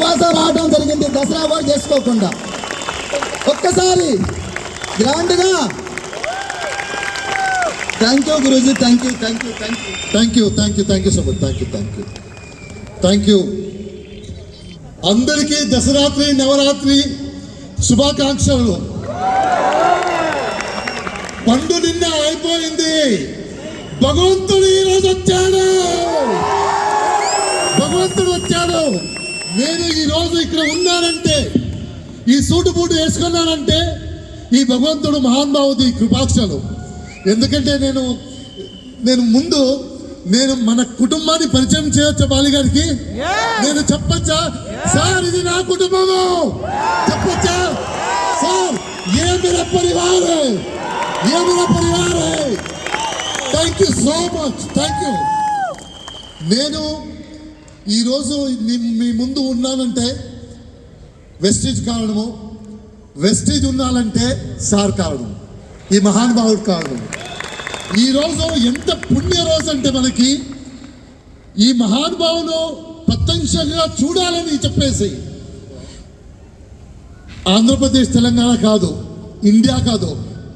లబాసా రావడం జరిగింది. దసరా కూడా చేసుకోకుండా. ఒక్కసారి గ్రాండ్గా. Thank you Guruji. Thank you thank you thank you thank you thank you thank you so much thank you thank you thank you అందరికీ దసరాత్రి నవరాత్రి శుభాకాంక్షలు. పండు నిన్న అయిపోయింది. భగవంతుడు ఈరోజు వచ్చాడు. భగవంతుడు వచ్చాడు. నేను ఈరోజు ఇక్కడ ఉన్నానంటే ఈ సూటు బూటు వేసుకున్నానంటే ఈ భగవంతుడు మహానుభావుది కృపాక్షలు. ఎందుకంటే నేను నేను ముందు నేను మన కుటుంబాన్ని పరిచయం చేయొచ్చా బాలి గారికి? నేను చెప్పచ్చా? సార్ ఇది నా కుటుంబము. చెప్పచ్చా? సార్ ఏ పరివారే? పరివార్ పరివారే? Thank you so much thank you నేను ఈరోజు మీ ముందు ఉన్నానంటే వెస్టేజ్ కారణము వెస్టేజ్ ఉన్నానంటే సార్ కారణం. ఈ మహానుభావుడు కారణం. ఈరోజు ఎంత పుణ్య రోజు అంటే మనకి ఈ మహానుభావును ప్రత్యక్షంగా చూడాలని చెప్పేసి ఆంధ్రప్రదేశ్ తెలంగాణ కాదు ఇండియా కాదు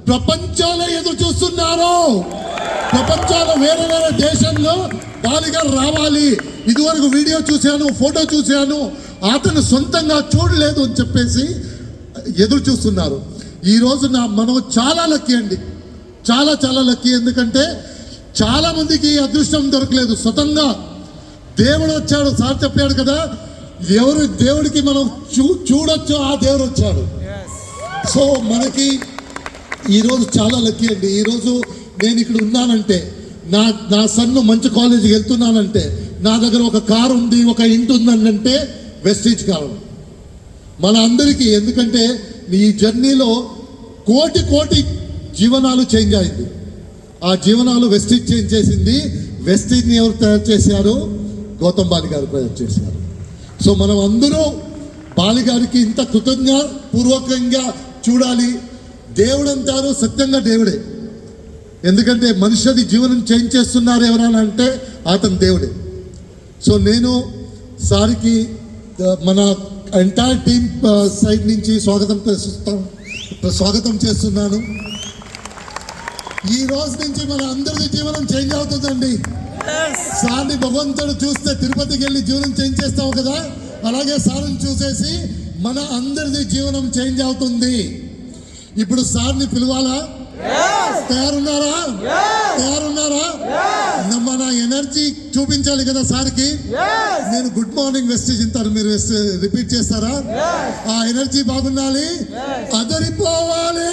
ప్రపంచంలో ఎదురు చూస్తున్నారు. ప్రపంచంలో వేరే వేరే దేశంలో బాలిగారు రావాలి. ఇదివరకు వీడియో చూశాను ఫోటో చూశాను. అతను సొంతంగా చూడలేదు అని చెప్పేసి ఎదురు చూస్తున్నారు. ఈరోజు నా మనం చాలా లక్కీ అండి. చాలా చాలా లక్కీ. ఎందుకంటే చాలా మందికి ఈ అదృష్టం దొరకలేదు. స్వతంగా దేవుడు వచ్చాడు సార్ చెప్పాడు కదా ఎవరు దేవుడికి మనం చూ చూడొచ్చు ఆ దేవుడు వచ్చాడు. సో మనకి ఈరోజు చాలా లక్కీ అండి. ఈరోజు నేను ఇక్కడ ఉన్నానంటే నా నా సన్ను మంచి కాలేజీకి వెళ్తున్నానంటే నా దగ్గర ఒక కారు ఉంది ఒక ఇంటి ఉందంటే వెస్టేజ్ కారణం మన అందరికీ ఎందుకంటే ఈ జర్నీలో కోటి కోటి జీవనాలు చేంజ్ అయింది. ఆ జీవనాలు వెస్టేజ్ చేంజ్ చేసింది. వెస్టేజ్ని ఎవరు తయారు చేశారు? గౌతమ్ బాలి గారు తయారు చేశారు. సో మనం అందరూ బాలి గారికి ఇంత కృతజ్ఞ పూర్వకంగా చూడాలి. దేవుడు అంటారు సత్యంగా దేవుడే. ఎందుకంటే మనిషిది జీవనం చేంజ్ చేస్తున్నారు ఎవరైనా అంటే అతను దేవుడే. సో నేను సార్కి మన ఎంటైర్ టీమ్ సైడ్ నుంచి స్వాగతం చేస్తాం స్వాగతం చేస్తున్నాను. ఈ రోజు నుంచి మన అందరిది జీవనం చేంజ్ అవుతుందండి. సార్ని భగవంతుడు చూస్తే తిరుపతికి వెళ్ళి జీవనం చేంజ్ చేస్తావు కదా? అలాగే సార్ని చూసేసి మన అందరిది జీవనం చేంజ్ అవుతుంది. ఇప్పుడు సార్ని పిలవాలా? తయారున్నారా? తయారున్నారా? మన ఎనర్జీ చూపించాలి కదా సార్కి. నేను గుడ్ మార్నింగ్ వెస్టేజ్ ఇంటారు మీరు రిపీట్ చేస్తారా? ఆ ఎనర్జీ బాగుండాలి. అదరిపోవాలి.